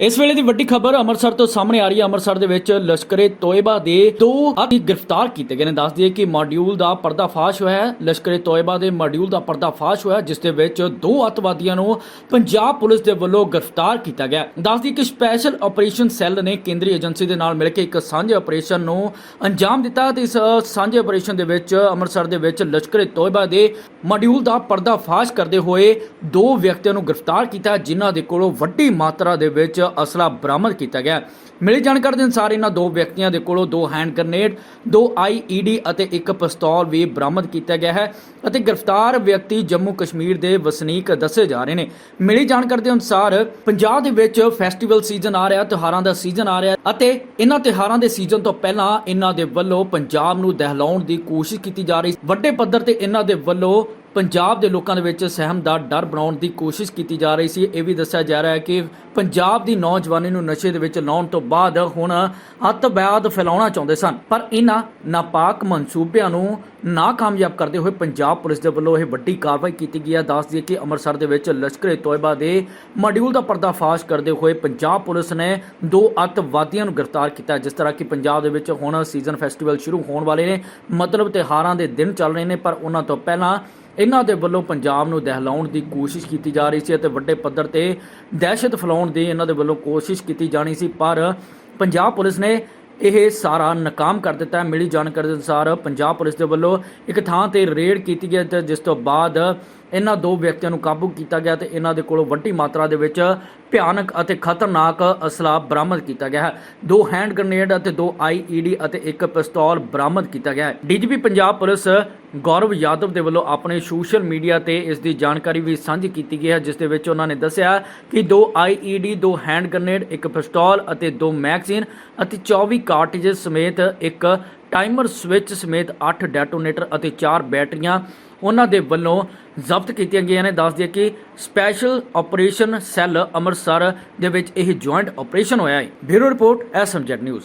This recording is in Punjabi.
ਇਸ ਵੇਲੇ ਦੀ ਵੱਡੀ ਖਬਰ ਅੰਮ੍ਰਿਤਸਰ ਤੋਂ ਸਾਹਮਣੇ ਆ ਰਹੀ ਹੈ। ਅੰਮ੍ਰਿਤਸਰ ਦੇ ਵਿੱਚ ਲਸ਼ਕਰੇ ਤੋਇਬਾ ਦੇ ਦੋ ਆਤੰਕੀ ਗ੍ਰਿਫਤਾਰ ਕੀਤੇ ਗਏ ਨੇ। ਦੱਸ ਦਈਏ ਕਿ ਮਾਡਿਊਲ ਦਾ ਪਰਦਾਫਾਸ਼ ਹੋਇਆ ਹੈ। ਲਸ਼ਕਰੇ ਤੋਇਬਾ ਦੇ ਮਾਡਿਊਲ ਦਾ ਪਰਦਾਫਾਸ਼ ਹੋਇਆ ਜਿਸ ਦੇ ਵਿੱਚ ਦੋ ਅੱਤਵਾਦੀਆਂ ਨੂੰ ਪੰਜਾਬ ਪੁਲਿਸ ਦੇ ਵੱਲੋਂ ਗ੍ਰਿਫਤਾਰ ਕੀਤਾ ਗਿਆ ਦੱਸ ਦਈਏ ਕਿ ਸਪੈਸ਼ਲ ਆਪਰੇਸ਼ਨ ਸੈੱਲ ਨੇ ਕੇਂਦਰੀ ਏਜੰਸੀ ਦੇ ਨਾਲ ਮਿਲ ਕੇ ਇੱਕ ਸਾਂਝੇ ਆਪਰੇਸ਼ਨ ਨੂੰ ਅੰਜਾਮ ਦਿੱਤਾ ਤੇ ਇਸ ਸਾਂਝੇ ਆਪਰੇਸ਼ਨ ਦੇ ਵਿੱਚ ਅੰਮ੍ਰਿਤਸਰ ਦੇ ਵਿੱਚ ਲਸ਼ਕਰੇ ਤੋਇਬਾ ਦੇ ਮਾਡਿਊਲ ਦਾ ਪਰਦਾਫਾਸ਼ ਕਰਦੇ ਹੋਏ ਦੋ ਵਿਅਕਤੀਆਂ ਨੂੰ ਗ੍ਰਿਫਤਾਰ ਕੀਤਾ ਜਿਨ੍ਹਾਂ ਦੇ ਕੋਲੋਂ ਵੱਡੀ ਮਾਤਰਾ ਦੇ ਵਿੱਚ ਅਸਲਾ ਬਰਾਮਦ ਕੀਤਾ ਗਿਆ। ਮਿਲੀ ਜਾਣਕਾਰੀ ਦੇ ਅਨੁਸਾਰ ਇਹਨਾਂ ਦੋ ਵਿਅਕਤੀਆਂ ਦੇ ਕੋਲੋਂ ਦੋ ਹੈਂਡ ਗ੍ਰਨੇਡ, ਦੋ ਆਈਈਡੀ ਅਤੇ ਇੱਕ ਪਿਸਤੌਲ ਵੀ ਬਰਾਮਦ ਕੀਤਾ ਗਿਆ ਹੈ ਅਤੇ ਗ੍ਰਿਫਤਾਰ ਵਿਅਕਤੀ ਜੰਮੂ ਕਸ਼ਮੀਰ ਦੇ ਵਸਨੀਕ ਦੱਸੇ ਜਾ ਰਹੇ ਨੇ। ਮਿਲੀ ਜਾਣਕਾਰੀ ਦੇ ਅਨੁਸਾਰ ਪੰਜਾਬ ਦੇ ਵਿੱਚ ਫੈਸਟੀਵਲ ਸੀਜ਼ਨ ਆ ਰਿਹਾ, ਤਿਉਹਾਰਾਂ ਦਾ ਸੀਜ਼ਨ ਆ ਰਿਹਾ ਅਤੇ ਇਹਨਾਂ ਤਿਉਹਾਰਾਂ ਦੇ ਸੀਜ਼ਨ ਤੋਂ ਪਹਿਲਾਂ ਇਹਨਾਂ ਦੇ ਵੱਲੋਂ ਪੰਜਾਬ ਨੂੰ ਦਹਿਲਾਉਣ ਦੀ ਕੋਸ਼ਿਸ਼ ਕੀਤੀ ਜਾ ਰਹੀ। ਵੱਡੇ ਪੱਧਰ ਤੇ ਇਹਨਾਂ ਦੇ ਵੱਲੋਂ ਪੰਜਾਬ ਦੇ ਲੋਕਾਂ ਦੇ ਵਿੱਚ ਸਹਿਮ ਦਾ ਡਰ ਬਣਾਉਣ ਦੀ ਕੋਸ਼ਿਸ਼ ਕੀਤੀ ਜਾ ਰਹੀ ਸੀ। ਇਹ ਵੀ ਦੱਸਿਆ ਜਾ ਰਿਹਾ ਹੈ ਕਿ ਪੰਜਾਬ ਦੀ ਨੌਜਵਾਨੀ ਨੂੰ ਨਸ਼ੇ ਦੇ ਵਿੱਚ ਲਾਉਣ ਤੋਂ ਬਾਅਦ ਹੁਣ ਅੱਤਵਾਦ ਫੈਲਾਉਣਾ ਚਾਹੁੰਦੇ ਸਨ। ਪਰ ਇਹਨਾਂ ਨਾਪਾਕ ਮਨਸੂਬਿਆਂ ਨੂੰ ਨਾਕਾਮਯਾਬ ਕਰਦੇ ਹੋਏ ਪੰਜਾਬ ਪੁਲਿਸ ਦੇ ਵੱਲੋਂ ਇਹ ਵੱਡੀ ਕਾਰਵਾਈ ਕੀਤੀ ਗਈ ਹੈ। ਦੱਸ ਦਈਏ ਕਿ ਅੰਮ੍ਰਿਤਸਰ ਦੇ ਵਿੱਚ ਲਸ਼ਕਰੇ ਤੋਇਬਾ ਦੇ ਮੋਡਿਊਲ ਦਾ ਪਰਦਾਫਾਸ਼ ਕਰਦੇ ਹੋਏ ਪੰਜਾਬ ਪੁਲਿਸ ਨੇ ਦੋ ਅੱਤਵਾਦੀਆਂ ਨੂੰ ਗ੍ਰਿਫਤਾਰ ਕੀਤਾ ਜਿਸ ਤਰ੍ਹਾਂ ਕਿ ਪੰਜਾਬ ਦੇ ਵਿੱਚ ਹੁਣ ਸੀਜ਼ਨ ਫੈਸਟੀਵਲ ਸ਼ੁਰੂ ਹੋਣ ਵਾਲੇ ਨੇ, ਮਤਲਬ ਤਿਉਹਾਰਾਂ ਦੇ ਦਿਨ ਚੱਲ ਰਹੇ ਨੇ, ਪਰ ਉਹਨਾਂ ਤੋਂ ਪਹਿਲਾਂ ਇਹਨਾਂ ਦੇ ਵੱਲੋਂ ਪੰਜਾਬ ਨੂੰ ਦਹਿਲਾਉਣ ਦੀ ਕੋਸ਼ਿਸ਼ ਕੀਤੀ ਜਾ ਰਹੀ ਸੀ ਅਤੇ ਵੱਡੇ ਪੱਧਰ ਤੇ ਦਹਿਸ਼ਤ ਫੈਲਾਉਣ ਦੀ ਇਹਨਾਂ ਦੇ ਵੱਲੋਂ ਕੋਸ਼ਿਸ਼ ਕੀਤੀ ਜਾਣੀ ਸੀ। ਪਰ ਪੰਜਾਬ ਪੁਲਿਸ ਨੇ ਇਹ ਸਾਰਾ ਨਾਕਾਮ ਕਰ ਦਿੱਤਾ ਹੈ। ਮਿਲੀ ਜਾਣਕਾਰੀ ਦੇ ਅਨੁਸਾਰ ਪੰਜਾਬ ਪੁਲਿਸ ਦੇ ਵੱਲੋਂ ਇੱਕ ਥਾਂ ਤੇ ਰੇਡ ਕੀਤੀ ਗਈ ਤੇ ਜਿਸ ਤੋਂ ਬਾਅਦ ਇਹਨਾਂ ਦੋ ਵਿਅਕਤੀਆਂ ਨੂੰ ਕਾਬੂ ਕੀਤਾ ਗਿਆ ਤੇ ਇਹਨਾਂ ਦੇ ਕੋਲੋਂ ਵੱਡੀ ਮਾਤਰਾ ਦੇ ਵਿੱਚ ਭਿਆਨਕ ਅਤੇ ਖਤਰਨਾਕ ਅਸਲਾ ਬਰਾਮਦ ਕੀਤਾ ਗਿਆ ਹੈ। ਦੋ ਹੈਂਡ ਗ੍ਰਨੇਡ ਅਤੇ ਦੋ ਆਈਈਡੀ ਅਤੇ ਇੱਕ ਪਿਸਤੌਲ ਬਰਾਮਦ ਕੀਤਾ ਗਿਆ ਹੈ। ਡੀਜੀਪੀ ਪੰਜਾਬ ਪੁਲਿਸ ਗੌਰਵ ਯਾਦਵ ਦੇ ਵੱਲੋਂ ਆਪਣੇ ਸੋਸ਼ਲ ਮੀਡੀਆ ਤੇ ਇਸ ਦੀ ਜਾਣਕਾਰੀ ਵੀ ਸਾਂਝੀ ਕੀਤੀ ਗਈ ਹੈ, ਜਿਸ ਦੇ ਵਿੱਚ ਉਹਨਾਂ ਨੇ ਦੱਸਿਆ ਕਿ ਦੋ ਆਈਈਡੀ ਦੋ ਹੈਂਡ ਗ੍ਰਨੇਡ ਇੱਕ ਪਿਸਤੌਲ ਅਤੇ ਦੋ ਮੈਗਜ਼ੀਨ ਅਤੇ 24 ਕਾਰਟ੍ਰਿਜਸ ਸਮੇਤ ਇੱਕ ਟਾਈਮਰ ਸਵਿਚ ਸਮੇਤ 8 ਡੈਟੋਨੇਟਰ ਅਤੇ 4 ਬੈਟਰੀਆਂ ਉਹਨਾਂ ਦੇ ਵੱਲੋਂ ਜ਼ਬਤ ਕੀਤੀਆਂ ਗਈਆਂ ਨੇ। ਦੱਸ ਦਈਏ ਕਿ ਸਪੈਸ਼ਲ ਆਪਰੇਸ਼ਨ ਸੈੱਲ ਅੰਮ੍ਰਿਤਸਰ ਦੇ ਵਿੱਚ ਇਹ ਜੁਆਇੰਟ ਆਪਰੇਸ਼ਨ ਹੋਇਆ ਹੈ। Bureau report SMZ news.